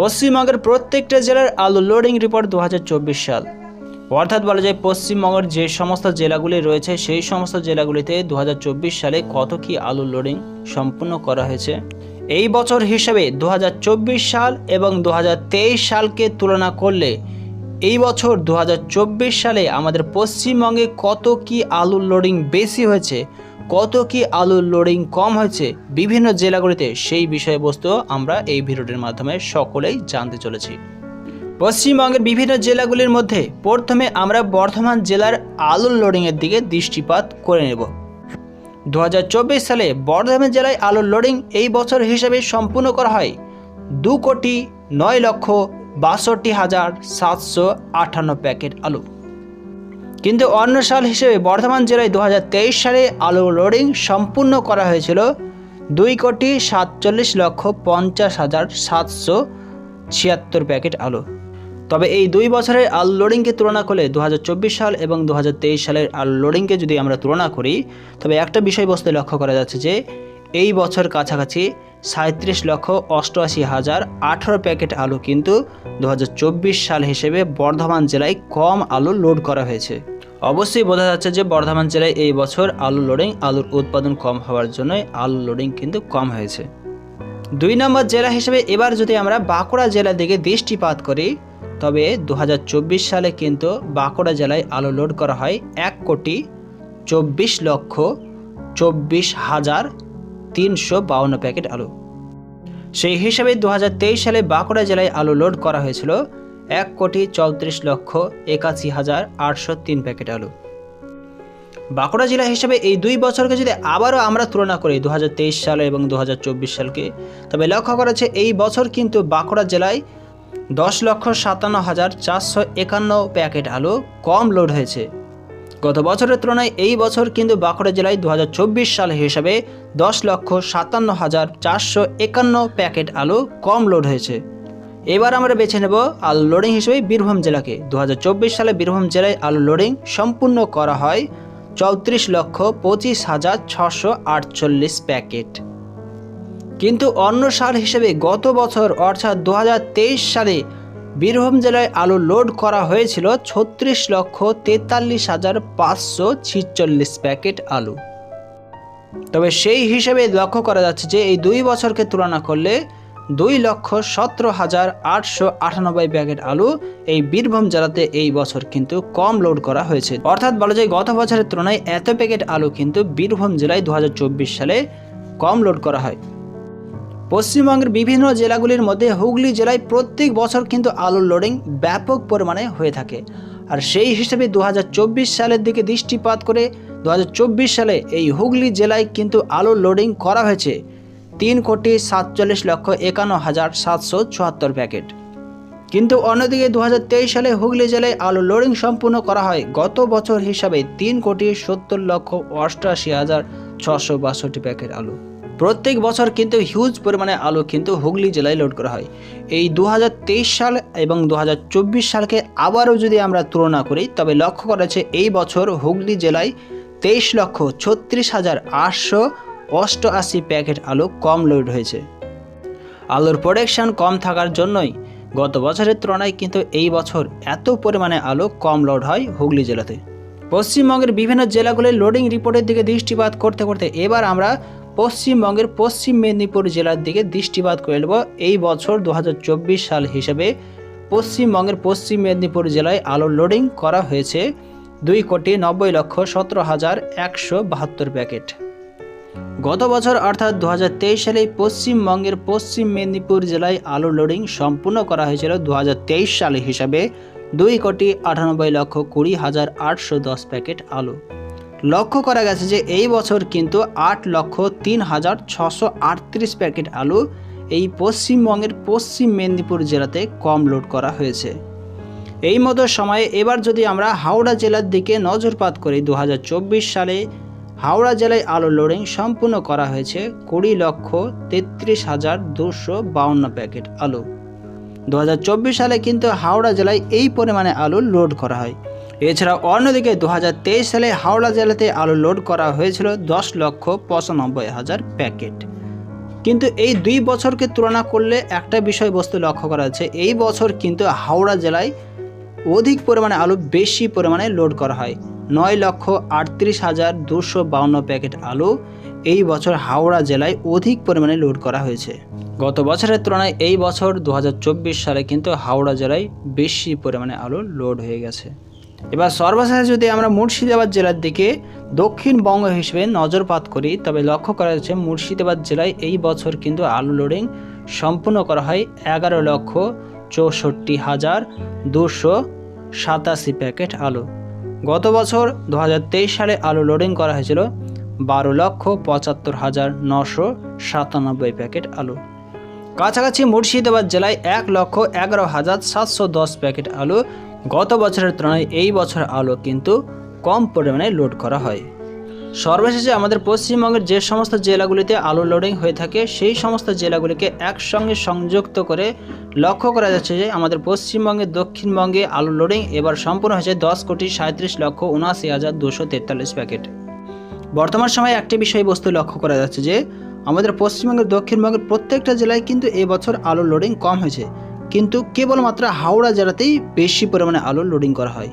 পশ্চিমবঙ্গের প্রত্যেকটা জেলার আলু লোডিং রিপোর্ট দু হাজার চব্বিশ সাল। অর্থাৎ বলা যায় পশ্চিমবঙ্গের যে সমস্ত জেলাগুলি রয়েছে, সেই সমস্ত জেলাগুলিতে দু হাজার চব্বিশ সালে কত কি আলু লোডিং সম্পূর্ণ করা হয়েছে? এই বছর হিসাবে দু সাল এবং দু হাজার তেইশ সালকে তুলনা করলে এই বছর দু হাজার চব্বিশ সালে আমাদের পশ্চিমবঙ্গে কত কি আলুর লোডিং বেশি হয়েছে কত কি আলুর লোডিং কম হয়েছে বিভিন্ন জেলাগুলিতে সেই বিষয়বস্তু আমরা এই ভিডিওটির মাধ্যমে সকলেই জানতে চলেছি। পশ্চিমবঙ্গের বিভিন্ন জেলাগুলির মধ্যে প্রথমে আমরা বর্ধমান জেলার আলুর লোডিংয়ের দিকে দৃষ্টিপাত করে নেব। দু হাজার চব্বিশ সালে বর্ধমান জেলায় আলুর লোডিং এই বছর হিসেবে সম্পূর্ণ করা হয় দু কোটি নয় লক্ষ বাষট্টি হাজার সাতশো আটান্ন প্যাকেট আলু। কিন্তু অন্য সাল হিসেবে বর্ধমান জেলায় দু হাজার তেইশ সালে আলু লোডিং সম্পূর্ণ করা হয়েছিল দুই কোটি সাতচল্লিশ লক্ষ পঞ্চাশ হাজার সাতশো ছিয়াত্তর প্যাকেট আলু। তবে এই দুই বছরের আলু লোডিংকে তুলনা করলে দু হাজার চব্বিশ সাল এবং দু হাজার তেইশ সালের আলু লোডিংকে যদি আমরা তুলনা করি, তবে একটা বিষয়বস্তু লক্ষ্য করা যাচ্ছে যে এই বছর কাছাকাছি সাঁত্রিশ লক্ষ অষ্টআশি হাজার আঠারো প্যাকেট আলু কিন্তু দু হাজার চব্বিশ সাল হিসেবে বর্ধমান জেলায় কম আলু লোড করা হয়েছে। অবশ্যই বোঝা যাচ্ছে যে বর্ধমান জেলায় এই বছর আলু লোডিং আলুর উৎপাদন কম হওয়ার জন্যই আলু লোডিং কিন্তু কম হয়েছে। দুই নম্বর জেলা হিসেবে এবার যদি আমরা বাঁকুড়া জেলার দিকে দৃষ্টিপাত করি, তবে দু হাজার চব্বিশ সালে কিন্তু বাঁকুড়া জেলায় আলু লোড করা হয় এক কোটি চব্বিশ লক্ষ চব্বিশ হাজার তিনশো বাউন্ন প্যাকেট আলু। সেই হিসাবে দু হাজার তেইশ সালে বাঁকুড়া জেলায় আলু লোড করা হয়েছিল এক কোটি চৌত্রিশ লক্ষ একাশি হাজার আটশো তিন প্যাকেট আলু। বাঁকুড়া জেলা হিসেবে এই দুই বছরকে যদি আবারও আমরা তুলনা করি দু সাল এবং দু হাজার চব্বিশ সালকে, তবে লক্ষ্য করা যাচ্ছে এই বছর কিন্তু বাঁকুড়া জেলায় দশ লক্ষ সাতান্ন হাজার চারশো একান্ন প্যাকেট আলু কম লোড হয়েছে। গত বছরের তুলনায় এই বছর কিন্তু বাঁকুড়া জেলায় দু হাজার চব্বিশ সাল হিসাবে দশ লক্ষ সাতান্ন হাজার চারশো একান্ন প্যাকেট আলু কম লোড হয়েছে। এবার আমরা বেছে নেব আলু লোডিং হিসেবে বীরভূম জেলাকে। দু হাজার চব্বিশ সালে বীরভূম জেলায় আলু লোডিং সম্পূর্ণ করা হয় চৌত্রিশ লক্ষ পঁচিশ হাজার ছশো আটচল্লিশ প্যাকেট। কিন্তু অন্য সাল হিসেবে গত বছর, অর্থাৎ দু হাজার তেইশ সালে বীরভূম জেলায় আলু লোড করা হয়েছিল ছত্রিশ লক্ষ তেতাল্লিশ হাজার পাঁচশো ছিচল্লিশ প্যাকেট আলু। তবে সেই হিসেবে লক্ষ্য করা যাচ্ছে যে এই দুই বছরকে তুলনা করলে দুই লক্ষ সতেরো হাজার আটশো আটানব্বই প্যাকেট আলু এই বীরভূম জেলাতে এই বছর কিন্তু কম লোড করা হয়েছে। অর্থাৎ বলা যায় গত বছরের তুলনায় এত প্যাকেট আলু কিন্তু বীরভূম জেলায় দু হাজার চব্বিশ সালে কম লোড করা হয়। পশ্চিমবঙ্গের বিভিন্ন জেলাগুলির মধ্যে হুগলি জেলায় প্রত্যেক বছর কিন্তু আলুর লোডিং ব্যাপক পরিমাণে হয়ে থাকে। আর সেই হিসেবে দু হাজার চব্বিশ সালের দিকে দৃষ্টিপাত করে দু হাজার চব্বিশ সালে এই হুগলি জেলায় কিন্তু আলুর লোডিং করা হয়েছে তিন কোটি সাতচল্লিশ লক্ষ একান্ন হাজার সাতশো চুয়াত্তর প্যাকেট। কিন্তু অন্যদিকে দু হাজার তেইশ সালে হুগলি জেলায় আলু লোডিং সম্পূর্ণ করা হয় গত বছর হিসাবে তিন কোটি সত্তর লক্ষ অষ্টআশি হাজার ছশো বাষট্টি প্যাকেট আলু। প্রত্যেক বছর কিন্তু হিউজ পরিমাণে আলু কিন্তু হুগলি জেলায় লোড করা হয়। এই দু হাজার তেইশ সাল এবং দু হাজার চব্বিশ সালকে আবারও যদি আমরা তুলনা করি, তবে লক্ষ্য করা এই বছর হুগলি জেলায় তেইশ লক্ষ ছত্রিশ হাজার আটশো অষ্টআশি প্যাকেট আলু কম লোড হয়েছে। আলুর প্রোডাকশন কম থাকার জন্যই গত বছরের তুলনায় কিন্তু এই বছর এত পরিমাণে আলু কম লোড হয় হুগলি জেলাতে। পশ্চিমবঙ্গের বিভিন্ন জেলাগুলির লোডিং রিপোর্টের দিকে দৃষ্টিপাত করতে করতে এবার আমরা পশ্চিমবঙ্গের পশ্চিম মেদিনীপুর জেলার দিকে দৃষ্টিপাত করে নেব। এই বছর দু হাজার চব্বিশ সাল হিসেবে পশ্চিমবঙ্গের পশ্চিম মেদিনীপুর জেলায় আলুর লোডিং করা হয়েছে দুই কোটি নব্বই লক্ষ সতেরো হাজার একশো বাহাত্তর প্যাকেট। গত বছর অর্থাৎ দু হাজার তেইশ সালে পশ্চিমবঙ্গের পশ্চিম মেদিনীপুর জেলায় আলু লোডিং সম্পূর্ণ করা হয়েছিল দু সালে হিসাবে দুই কোটি আটানব্বই লক্ষ কুড়ি হাজার আটশো দশ প্যাকেট আলু। লক্ষ্য করা গেছে যে এই বছর কিন্তু আট লক্ষ তিন হাজার ছশো আটত্রিশ প্যাকেট আলু এই পশ্চিমবঙ্গের পশ্চিম মেদিনীপুর জেলাতে কম লোড করা হয়েছে। এই মতো সময়ে এবার যদি আমরা হাওড়া জেলার দিকে নজরপাত করি দু হাজার চব্বিশ সালে হাওড়া জেলায় আলু লোডিং সম্পূর্ণ করা হয়েছে কুড়ি লক্ষ তেত্রিশ হাজার দুশো বাউন্ন প্যাকেট আলু। দু হাজার চব্বিশ সালে কিন্তু হাওড়া জেলায় এই পরিমাণে আলু লোড করা হয়। এছাড়া অন্যদিকে দু হাজার তেইশ সালে হাওড়া জেলাতে আলু লোড করা হয়েছিল দশ লক্ষ পঁচানব্বই হাজার প্যাকেট। কিন্তু এই দুই বছরকে তুলনা করলে একটা বিষয়বস্তু লক্ষ্য করা যাচ্ছে, এই বছর কিন্তু হাওড়া জেলায় অধিক পরিমাণে আলু বেশি পরিমাণে লোড করা হয়। নয় লক্ষ আটত্রিশ হাজার দুশো বাউন্ন প্যাকেট আলু এই বছর হাওড়া জেলায় অধিক পরিমাণে লোড করা হয়েছে। গত বছরের তুলনায় এই বছর দু হাজার চব্বিশ সালে কিন্তু হাওড়া জেলায় বেশি পরিমাণে আলু লোড হয়ে গেছে। এবার সর্বশেষে যদি আমরা মুর্শিদাবাদ জেলার দিকে দক্ষিণবঙ্গ হিসেবে নজরপাত করি, তবে লক্ষ্য করা যাচ্ছে মুর্শিদাবাদ জেলায় এই বছর কিন্তু আলু লোডিং সম্পূর্ণ করা হয় এগারো লক্ষ চৌষট্টি হাজার দুশো সাতাশি প্যাকেট আলু। গত বছর দু হাজার তেইশ সালে আলু লোডিং করা হয়েছিল বারো লক্ষ পঁচাত্তর হাজার নশো সাতানব্বই প্যাকেট আলু। কাছাকাছি মুর্শিদাবাদ জেলায় এক লক্ষ এগারো হাজার সাতশো দশ প্যাকেট আলু গত বছরের তুলনায় এই বছর আলো কিন্তু কম পরিমাণে লোড করা হয়। সর্বশেষে আমাদের পশ্চিমবঙ্গের যে সমস্ত জেলাগুলিতে আলো লোডিং হয়ে থাকে, সেই সমস্ত জেলাগুলিকে একসঙ্গে সংযুক্ত করে লক্ষ্য করা যাচ্ছে যে আমাদের পশ্চিমবঙ্গে, দক্ষিণবঙ্গে আলু লোডিং এবার সম্পূর্ণ হয়েছে দশ কোটি সাঁত্রিশ লক্ষ উনআশি হাজার দুশো তেতাল্লিশ প্যাকেট। বর্তমান সময়ে একটি বিষয়বস্তু লক্ষ্য করা যাচ্ছে যে, আমাদের পশ্চিমবঙ্গের দক্ষিণবঙ্গের প্রত্যেকটা জেলায় কিন্তু এবছর আলো লোডিং কম হয়েছে। কিন্তু কেবলমাত্র হাওড়া জেলাতেই বেশি পরিমাণে আলু লোডিং করা হয়।